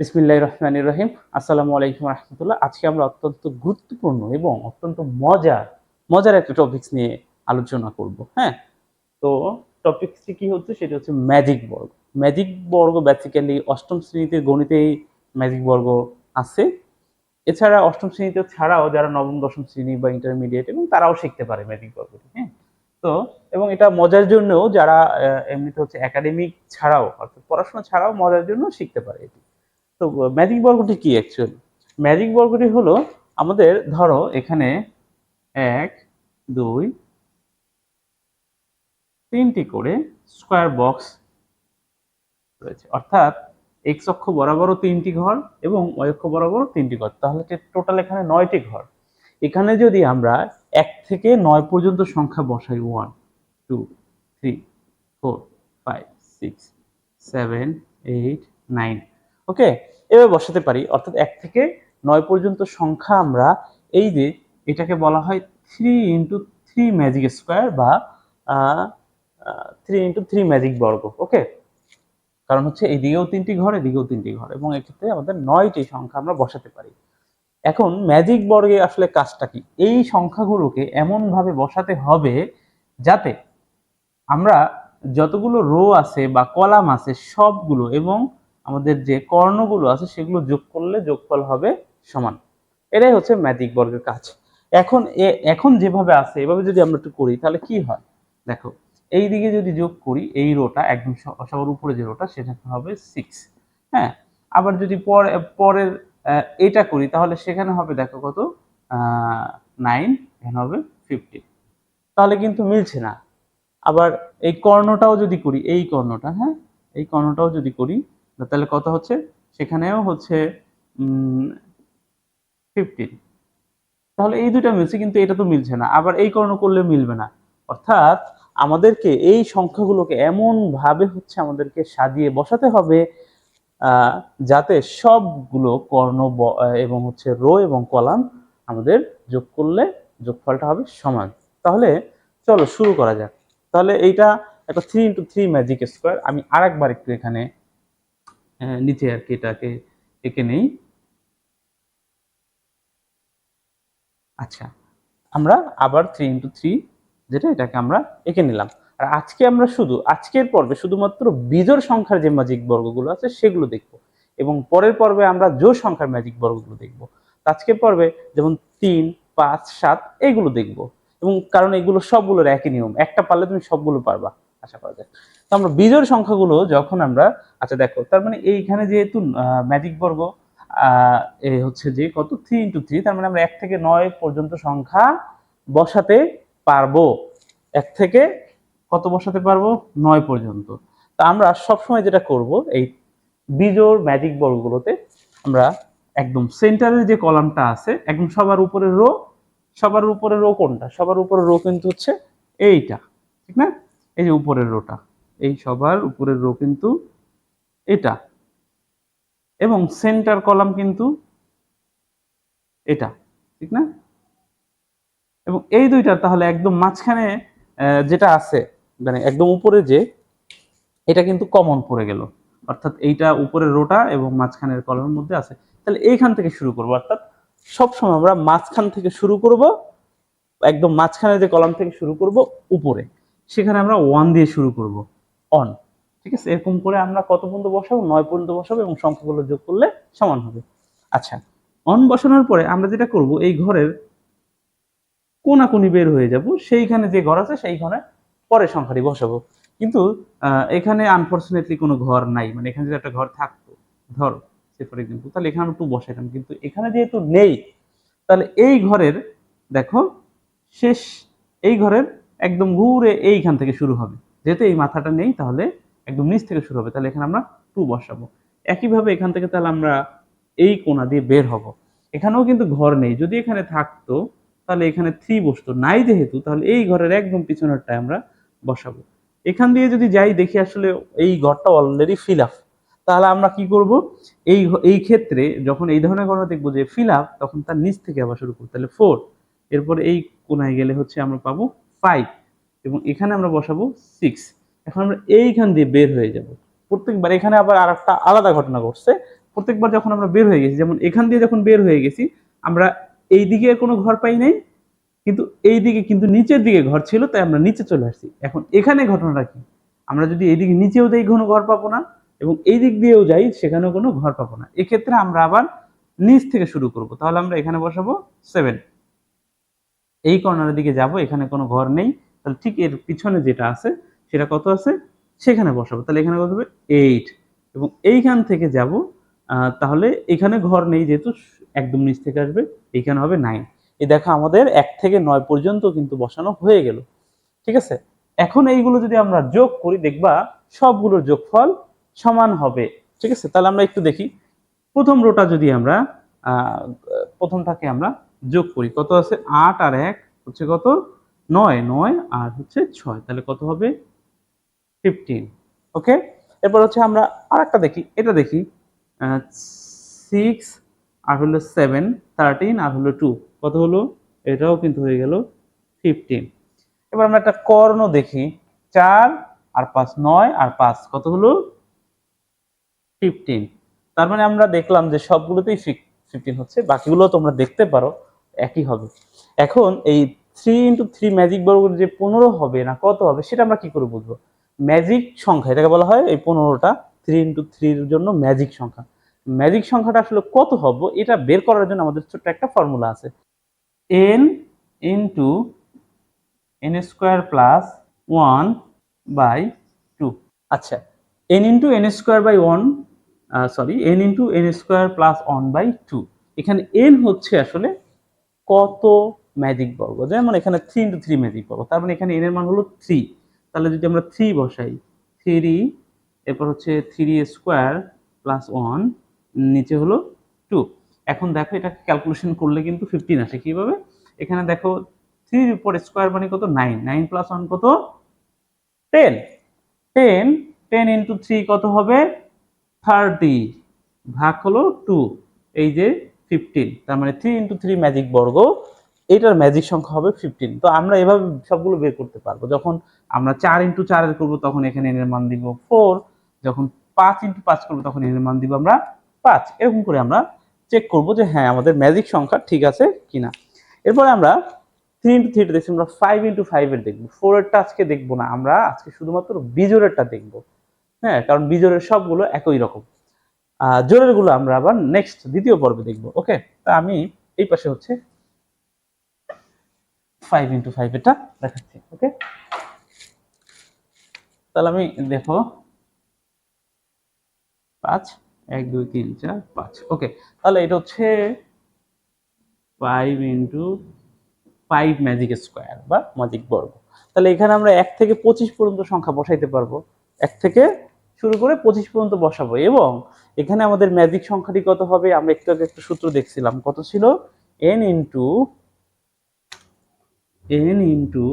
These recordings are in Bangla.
বিসমিল্লাহ রহমান রহিম। আসসালামু আলাইকুম রহমতুল্লাহ। আজকে আমরা অত্যন্ত গুরুত্বপূর্ণ এবং অত্যন্ত মজার মজার একটা টপিকস নিয়ে আলোচনা করব হ্যাঁ? তো টপিকসটি কি হচ্ছে? সেটা হচ্ছে ম্যাজিক বর্গ। ম্যাজিক বর্গ বেসিক্যালি অষ্টম শ্রেণীতে গণিতেই ম্যাজিক বর্গ আছে। এছাড়া অষ্টম শ্রেণীতে ছাড়াও যারা নবম, দশম শ্রেণি বা ইন্টারমিডিয়েট এবং তারাও শিখতে পারে ম্যাজিক বর্গটি হ্যাঁ? তো, এবং এটা মজার জন্যও যারা এমনিতে হচ্ছে একাডেমিক ছাড়াও অর্থাৎ পড়াশোনা ছাড়াও মজার জন্য শিখতে পারে এটি। তো ম্যাজিক বর্গটি কি অ্যাকচুয়ালি ম্যাজিক বর্গটি হলো আমাদের, ধরো, এখানে এক, দুই, তিনটি করে স্কোয়ার বক্স রয়েছে। অর্থাৎ এক্স অক্ষ বরাবরও তিনটি ঘর এবং ওয়াই অক্ষ বরাবরও তিনটি ঘর। তাহলে টোটাল এখানে নয়টি ঘর। এখানে যদি আমরা এক থেকে নয় পর্যন্ত সংখ্যা বসাই one two three four five six seven eight nine okay এভাবে বসাতে পারি, অর্থাৎ এক থেকে নয় পর্যন্ত সংখ্যা আমরা এই যে এটাকে বলা হয় three into three magic square বা থ্রি ইন্টু থ্রি ম্যাজিক বর্গ ওকে কারণ হচ্ছে এদিকেও তিনটি ঘর, এদিকেও তিনটি ঘর, এবং এক্ষেত্রে আমাদের নয়টি সংখ্যা আমরা বসাতে পারি। এখন ম্যাজিক বর্গে আসলে কাজটা কি? এই সংখ্যাগুলোকে এমনভাবে বসাতে হবে যাতে আমরা যতগুলো রো আছে বা কলাম আছে সবগুলো এবং আমাদের যে কর্ণগুলো আছে সেগুলো যোগ করলে যোগফল হবে সমান। এটাই হচ্ছে ম্যাজিক বর্গের কাজ। এখন এখন যেভাবে আছে, এভাবে যদি আমরা একটু করি, তাহলে কি হয়? দেখো, এই দিকে যদি যোগ করি, এই রোটা একদম সবার উপরে যে রোটা সেটা হবে সিক্স হ্যাঁ? আবার যদি পরে, পরের এটা করি, তাহলে সেখানে হবে দেখো কত? নাইন এখানে হবে ফিফটিন তাহলে কিন্তু মিলছে না। আবার এই কর্ণটাও যদি করি, এই কর্ণটা হ্যাঁ? এই কর্ণটাও যদি করি তাহলে কত হচ্ছে? সেখানেও হচ্ছে ফিফটিন তাহলে এই দুটো মিলছে, কিন্তু এটা তো মিলছে না। আবার এই কর্ণ করলে মিলবে না। অর্থাৎ আমাদেরকে এই সংখ্যাগুলোকে এমন ভাবে হচ্ছে আমাদেরকে সাজিয়ে বসাতে হবে যাতে সবগুলো কর্ণ এবং হচ্ছে রো এবং কলাম আমাদের যোগ করলে যোগফলটা হবে সমান। তাহলে চলো শুরু করা যাক। তাহলে এইটা একটা three into three magic square আমি আরেকবার একটু এখানে নিচে আর কি এটাকে এঁকে নেই। আচ্ছা আমরা আবার থ্রি ইন্টু থ্রি যেটা এটাকে আমরা এঁকে নিলাম। আর আজকে আমরা শুধু, আজকের পর্বে শুধুমাত্র বিজোড় সংখ্যার যে ম্যাজিক বর্গগুলো আছে সেগুলো দেখব। এবং পরের পর্বে আমরা জোড় সংখ্যার ম্যাজিক বর্গগুলো দেখব। আজকের পর্বে যেমন তিন, পাঁচ, সাত এইগুলো দেখব। এবং কারণ এগুলো সবগুলোর একই নিয়ম, একটা পারলে তুমি সবগুলো পারবা। আশা করা যায়। তো আমরা বিজোড় সংখ্যাগুলো যখন আমরা আচ্ছা দেখো, তার মানে এইখানে যেহেতু ম্যাজিক বর্গ এ হচ্ছে যে কত? থ্রি ইন্টু থ্রি তার মানে আমরা এক থেকে নয় পর্যন্ত সংখ্যা বসাতে পারব। এক থেকে কত বসাতে পারব? নয় পর্যন্ত। তা আমরা সবসময় যেটা করব, এই বিজোড় ম্যাজিক বর্গগুলোতে আমরা একদম সেন্টারের যে কলামটা আছে, একদম সবার উপরে রো সবার উপরে রো কোনটা? সবার উপরে রো কিন্তু হচ্ছে এইটা, ঠিক না? এই যে উপরের রোটা, এই সবার উপরের রো কিন্তু এটা। এবং সেন্টার কলাম কিন্তু এটা, ঠিক না? এবং এই দুইটা তাহলে একদম মাঝখানে যেটা আছে মানে একদম উপরে যে, এটা কিন্তু কমন পড়ে গেল। অর্থাৎ এইটা উপরের রোটা এবং মাঝখানের কলমের মধ্যে আছে। তাহলে এইখান থেকে শুরু করব, অর্থাৎ সবসময় আমরা মাঝখান থেকে শুরু করব, একদম মাঝখানে যে কলাম থেকে শুরু করব, উপরে। সেখানে আমরা ওয়ান দিয়ে শুরু করব অন ঠিক আছে? এরকম করে আমরা কত পর্যন্ত বসাবো? নয় পর্যন্ত বসাবো এবং সংখ্যাগুলো যোগ করলে সমান হবে। আচ্ছা অন বসানোর পরে আমরা যেটা করব, এই ঘরের কোনাকুনি বের হয়ে যাব। সেইখানে যে ঘর আছে, সেইখানে পরে সংখ্যাটি বসাবো। কিন্তু এখানে আনফর্চুনেটলি কোনো ঘর নাই। মানে এখানে যদি একটা ঘর থাকতো, ধরো সে ফর এক্সাম্পল তাহলে এখানে আমি টু বসাইতাম। কিন্তু এখানে যেহেতু নেই, তাহলে এই ঘরের, দেখো, শেষ, এই ঘরের একদম ঘুরে এইখান থেকে শুরু হবে। যেহেতু এই মাথাটা নেই, তাহলে একদম নিচ থেকে শুরু হবে। তাহলে এখানে আমরা টু বসাবো। একইভাবে এখান থেকে তাহলে আমরা এই কোণা দিয়ে বের হব। এখানেও কিন্তু ঘর নেই। যদি এখানে থাকতো, তাহলে এখানে থ্রি বসতো। নাই যেহেতু, তাহলে এই ঘরের একদম পিছনেরটায় আমরা বসাবো। এখান দিয়ে যদি যাই, দেখি আসলে এই ঘরটা অলরেডি ফিল আপ তাহলে আমরা কি করব? এই এই ক্ষেত্রে যখন এই ধরনের ঘটনা দেখব যে ফিল আপ তখন তার নিচ থেকে আবার শুরু করব। তাহলে ফোর এরপর এই কোনায় গেলে হচ্ছে আমরা পাবো ফাইভ এবং এখানে আমরা বসাবো সিক্স এখন আমরা এইখান দিয়ে বের হয়ে যাব। প্রত্যেকবার এখানে আবার আর একটা আলাদা ঘটনা ঘটছে। প্রত্যেকবার যখন আমরা বের হয়ে গেছি, যেমন এখান দিয়ে যখন বের হয়ে গেছি, আমরা এই দিকে কোনো ঘর পাই নাই, কিন্তু এই দিকে কিন্তু নিচের দিকে ঘর ছিল, তাই আমরা নিচে চলে আসছি। এখন এখানে ঘটনাটা কি? আমরা যদি এইদিকে নিচেও যাই, কোনো ঘর পাবো না, এবং এই দিক দিয়েও যাই, সেখানেও কোনো ঘর পাবো না। এক্ষেত্রে আমরা আবার নিচ থেকে শুরু করব। তাহলে আমরা এখানে বসাবো সেভেন এই কর্নারের দিকে যাব, এখানে কোনো ঘর নেই, তাহলে ঠিক এর পিছনে যেটা আছে, সেটা কত আছে? সেখানে বসাবো, তাহলে এখানে কত হবে? এইট এবং এইখান থেকে যাব তাহলে এখানে ঘর নেই যেহেতু, একদম নিচ থেকে আসবে, এইখানে হবে নাইন এই দেখো আমাদের এক থেকে নয় পর্যন্ত কিন্তু বসানো হয়ে গেল, ঠিক আছে? এখন এইগুলো যদি আমরা যোগ করি, দেখবা সবগুলোর যোগফল সমান হবে, ঠিক আছে? তাহলে আমরা একটু দেখি। প্রথম রোটা যদি আমরা প্রথমটাকে আমরা যোগ করি। কত আছে? আট আর এক হচ্ছে কত? নয়। নয় আর হচ্ছে ছয়। তাহলে কত হবে? ফিফটিন ওকে এরপর হচ্ছে আমরা আর একটা দেখি। এটা দেখি। সিক্স আর হলো সেভেন থার্টিন আর হলো টু কত হলো? এটাও কিন্তু হয়ে গেল ফিফটিন এবার আমরা একটা কর্ণ দেখি। চার আর পাঁচ নয় আর পাঁচ। কত হলো? ফিফটিন তার মানে আমরা দেখলাম যে সবগুলোতেই ফিফটিন হচ্ছে। বাকিগুলো তোমরা দেখতে পারো। একই হবে। এখন এই থ্রি ইন্টু থ্রি ম্যাজিক বর্গের যে পনেরো হবে না, কত হবে, সেটা আমরা কি করে বুঝব? ম্যাজিক সংখ্যা, এটাকে বলা হয় এই পনেরোটা থ্রি ইন্টু থ্রির জন্য ম্যাজিক সংখ্যা। ম্যাজিক সংখ্যাটা আসলে কত হবে, এটা বের করার জন্য আমাদের ছোট্ট একটা ফর্মুলা আছে। N into N square plus one by two আচ্ছা N into N square by one sorry N into N square plus one by two এখানে এন হচ্ছে আসলে কত ম্যাজিক বর্গ? যেমন এখানে থ্রি ইন্টু থ্রি ম্যাজিক বর্গ। তার মানে এখানে এন এর মান হলো থ্রি তাহলে যদি আমরা থ্রি বসাই থ্রি এরপর হচ্ছে থ্রি স্কোয়ার প্লাস ওয়ান নিচে হলো টু এখন দেখো এটা ক্যালকুলেশন করলে কিন্তু ফিফটিন আসে কীভাবে? এখানে দেখো থ্রির উপর স্কোয়ার মানে কত? নাইন নাইন প্লাস ওয়ান কত? Ten ten ten into three কত হবে? থার্টি ভাগ হলো টু এই যে ফিফটিন তার মানে থ্রি ইন্টু থ্রি ম্যাজিক বর্গ, এটার ম্যাজিক সংখ্যা হবে ফিফটিন তো আমরা এভাবে সবগুলো বের করতে পারব। যখন আমরা চার ইন্টু চারের করব, তখন এখানে এনের মান দিব ফোর যখন পাঁচ ইন্টু পাঁচ করব, তখন এনের মান দিব আমরা পাঁচ। এরকম করে আমরা চেক করব যে হ্যাঁ আমাদের ম্যাজিক সংখ্যা ঠিক আছে কিনা। এরপরে আমরা থ্রি ইন্টু থ্রিটা দেখছি, আমরা ফাইভ ইন্টু ফাইভের দেখব। ফোরেরটা আজকে দেখব না আমরা, আজকে শুধুমাত্র বিজোরেরটা দেখব। হ্যাঁ কারণ বিজোরের সবগুলো একই রকম। জোরেরগুলো আমরা আবার নেক্সট দ্বিতীয় পর্বে দেখব ওকে তা আমি এই পাশে হচ্ছে ফাইভ ইন্টু ফাইভ এটা দেখাচ্ছি ওকে তাহলে আমি দেখো পাঁচ, এক, দুই, তিন, চার, পাঁচ ওকে তাহলে এটা হচ্ছে five into five magic square বা ম্যাজিক বর্গ। তাহলে এখানে আমরা এক থেকে পঁচিশ পর্যন্ত সংখ্যা বসাইতে পারব, এক থেকে শুরু করে পঁচিশ পর্যন্ত বসাবো। এবং এখানে আমাদের ম্যাজিক সংখ্যাটি কত হবে? আমরা একটু আগে একটা সূত্র দেখছিলাম। কত ছিল? N into N into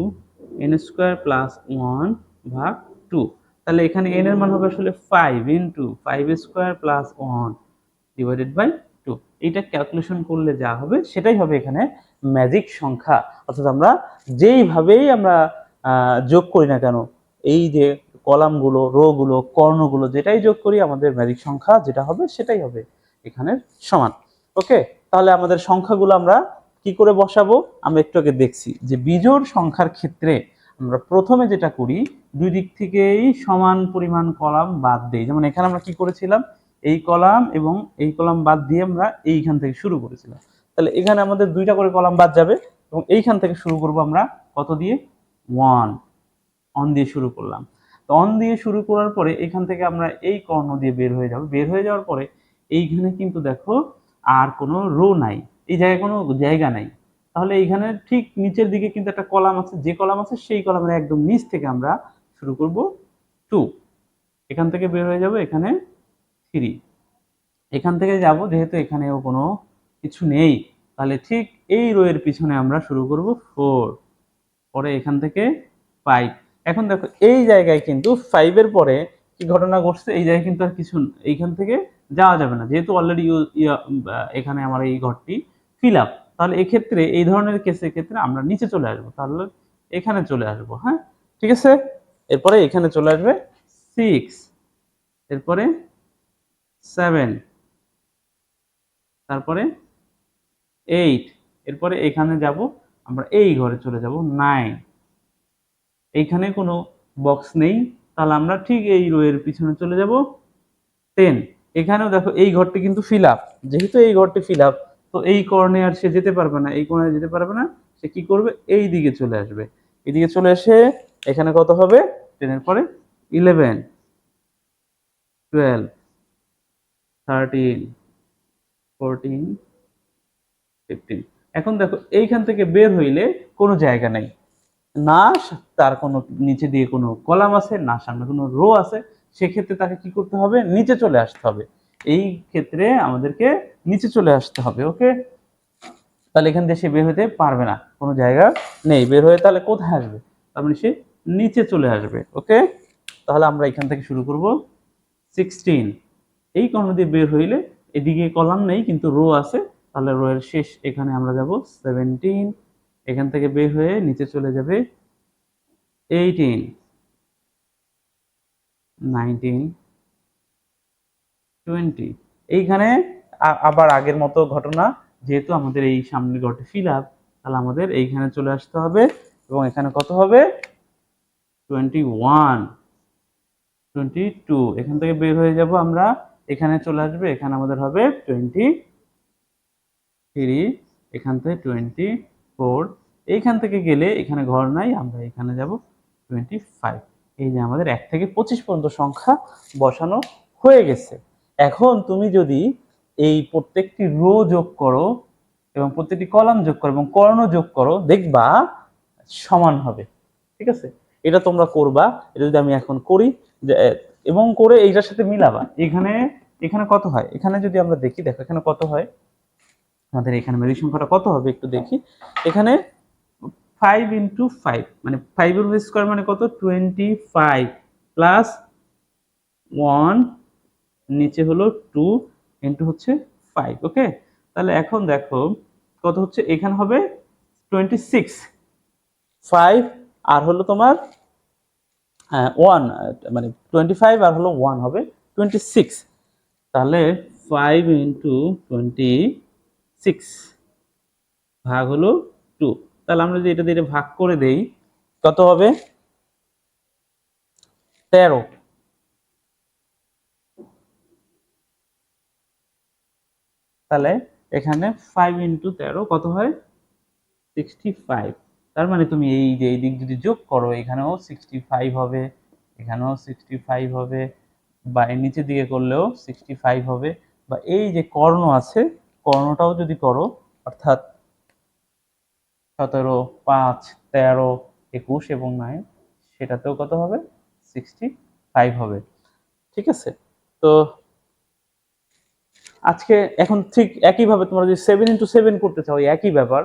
N square plus one ভাগ টু তাহলে এখানে এন এর মান হবে আসলে five into five square plus one divided by two এইটা ক্যালকুলেশন করলে যা হবে, সেটাই হবে এখানে ম্যাজিক সংখ্যা। অর্থাৎ আমরা যেইভাবেই আমরা যোগ করি না কেন, এই যে কলামগুলো, রোগুলো, কর্ণগুলো যেটাই যোগ করি আমাদের ম্যাজিক সংখ্যা যেটা হবে সেটাই হবে এখানে সমান। ওকে? তাহলে আমাদের সংখ্যাগুলো আমরা কি করে বসাবো? আমরা একটু আগে দেখছি যে বিজোড় সংখ্যার ক্ষেত্রে আমরা প্রথমে যেটা করি, দুই দিক থেকেই সমান পরিমাণ কলাম বাদ দিই। যেমন এখানে আমরা কি করেছিলাম? এই কলাম এবং এই কলাম বাদ দিয়ে আমরা এইখান থেকে শুরু করেছিলাম। তাহলে এখানে আমাদের দুইটা করে কলাম বাদ যাবে এবং এইখান থেকে শুরু করব আমরা কত দিয়ে? ওয়ান। অন দিয়ে শুরু করলাম। তো অন দিয়ে শুরু করার পরে এখান থেকে আমরা এই কর্ণ দিয়ে বের হয়ে যাব। বের হয়ে যাওয়ার পরে এইখানে কিন্তু দেখো আর কোনো রো নাই। এই জায়গায় কোনো জায়গা নাই। তাহলে এইখানে ঠিক নিচের দিকে কিন্তু একটা কলাম আছে। যে কলাম আছে সেই কলামের একদম নিচ থেকে আমরা শুরু করব টু। এখান থেকে বের হয়ে যাব এখানে থ্রি। এখান থেকে যাব যেহেতু এখানেও কোনো কিছু নেই। তাহলে ঠিক এই রোয়ের পিছনে আমরা শুরু করব ফোর। পরে এখান থেকে ফাইভ। এখন দেখো, এই জায়গায় কিন্তু ফাইভের পরে কি ঘটনা ঘটছে, এই জায়গায় কিন্তু আর কিছু এইখান থেকে যাওয়া যাবে না। যেহেতু অলরেডি এখানে আমার এই ঘরটি ফিল আপ তাহলে এক্ষেত্রে এই ধরনের কেসের ক্ষেত্রে আমরা নিচে চলে আসব, তাহলে এখানে চলে আসব হ্যাঁ? ঠিক আছে? এরপরে এখানে চলে আসবে সিক্স এরপরে সেভেন তারপরে এইট এরপরে এখানে যাব, আমরা এই ঘরে চলে যাব নাইন এইখানে কোনো বক্স নেই। তাহলে আমরা ঠিক এই রোয়ের পিছনে চলে যাব। টেন এখানেও দেখো এই ঘরটি কিন্তু ফিল আপ যেহেতু এই ঘরটি ফিল আপ তো এই কর্নে আর সে যেতে পারবে না, এই কোণে যেতে পারবে না। সে কি করবে? এই দিকে চলে আসবে। এদিকে চলে এসে এখানে কত হবে? টেনের পরে eleven twelve thirteen fourteen fifteen এখন দেখো, এইখান থেকে বের হইলে কোনো জায়গা নেই। না তার কোনো নিচে দিয়ে কোনো কলাম আছে, না সামনে কোনো রো আছে, সেক্ষেত্রে তাকে কি করতে হবে? নিচে চলে আসতে হবে। এই ক্ষেত্রে আমাদেরকে নিচে চলে আসতে হবে, ওকে? তাহলে এখান দিয়ে সে বের হতে পারবে না, কোনো জায়গা নেই। বের হয়ে তাহলে কোথায় আসবে? তার মানে সে নিচে চলে আসবে, ওকে? তাহলে আমরা এখান থেকে শুরু করব। সিক্সটিন এই কর্ণ দিয়ে বের হইলে এদিকে কলাম নেই, কিন্তু রো আছে। তাহলে রো এর শেষ, এখানে আমরা যাব সেভেন্টিন এখান থেকে বের হয়ে নিচে চলে যাবে এইটিন নাইনটিন টোয়েন্টি এইখানে আবার আগের মতো ঘটনা, যেহেতু আমাদের এই সামনে ঘটে ফিল আপ তাহলে আমাদের এইখানে চলে আসতে হবে এবং এখানে কত হবে? টোয়েন্টি ওয়ান টোয়েন্টি টু এখান থেকে বের হয়ে যাব আমরা। এখানে চলে আসবে, এখানে আমাদের হবে টোয়েন্টি থ্রি এখান থেকে টোয়েন্টি ফোর, এইখান থেকে গেলে এখানে ঘর নাই, আমরা এখানে যাব টোয়েন্টি ফাইভ এই যে আমাদের এক থেকে পঁচিশ পর্যন্ত সংখ্যা বসানো হয়ে গেছে। এখন তুমি যদি এই প্রত্যেকটি রো যোগ করো এবং প্রত্যেকটি কলাম যোগ করো এবং কর্ণ যোগ করো, দেখবা সমান হবে। ঠিক আছে? এটা তোমরা করবা। এটা যদি আমি এখন করি এবং করে এইটার সাথে মিলাবা। এখানে এখানে কত হয়? এখানে যদি আমরা দেখি, দেখো এখানে কত হয়? আমাদের এখানে মেরি সংখ্যাটা কত হবে একটু দেখি। এখানে ফাইভ ইন্টু ফাইভ মানে ফাইভের স্কোয়ার মানে কত? টোয়েন্টি ফাইভ প্লাস ওয়ান নিচে হলো টু ইন্টু হচ্ছে ফাইভ ওকে তাহলে এখন দেখো কত হচ্ছে? এখানে হবে টোয়েন্টি সিক্স ফাইভ আর হলো তোমার ওয়ান মানে টোয়েন্টি ফাইভ আর হলো ওয়ান হবে টোয়েন্টি সিক্স তাহলে ফাইভ ইন্টু টোয়েন্টি সিক্স ভাগ হলো টু তাহলে আমরা যদি এটা দিয়ে ভাগ করে দেই, কত হবে? তেরো। তাহলে এখানে ফাইভ ইন্টু তেরো কত হয়? সিক্সটি ফাইভ তার মানে তুমি এই যে এই দিক যদি যোগ করো, এখানেও সিক্সটি ফাইভ হবে, এখানেও সিক্সটি ফাইভ হবে, বা এর নিচের দিকে করলেও সিক্সটি ফাইভ হবে, বা এই যে কর্ণ আছে কর্ণটাও যদি করো, অর্থাৎ সতেরো, পাঁচ, তেরো, একুশ এবং নাইন সেটাতেও কত হবে? সিক্সটি ফাইভ হবে। ঠিক আছে? তো আজকে এখন ঠিক একইভাবে তোমরা যদি সেভেন ইন্টু সেভেন করতে চাও একই ব্যাপার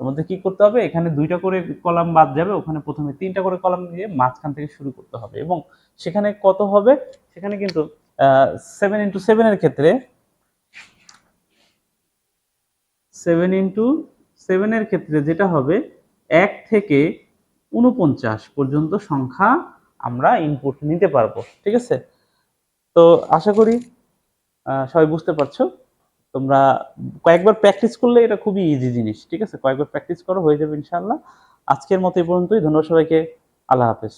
তোমাদের কি করতে হবে? এখানে দুইটা করে কলাম বাদ যাবে, ওখানে প্রথমে তিনটা করে কলাম দিয়ে মাঝখান থেকে শুরু করতে হবে এবং সেখানে কত হবে? সেখানে কিন্তু সেভেন ইন্টু সেভেনের ক্ষেত্রে সেভেন ইন্টু সেভেনের ক্ষেত্রে যেটা হবে এক থেকে উনপঞ্চাশ পর্যন্ত সংখ্যা আমরা ইনপুট নিতে পারব, ঠিক আছে? তো আশা করি সবাই বুঝতে পারছ? তোমরা কয়েকবার প্র্যাকটিস করলে এটা খুবই ইজি জিনিস, ঠিক আছে? কয়েকবার প্র্যাকটিস করো, হয়ে যাবে ইনশাল্লাহ আজকের মতো এই পর্যন্তই। ধন্যবাদ সবাইকে। আল্লাহ হাফেজ।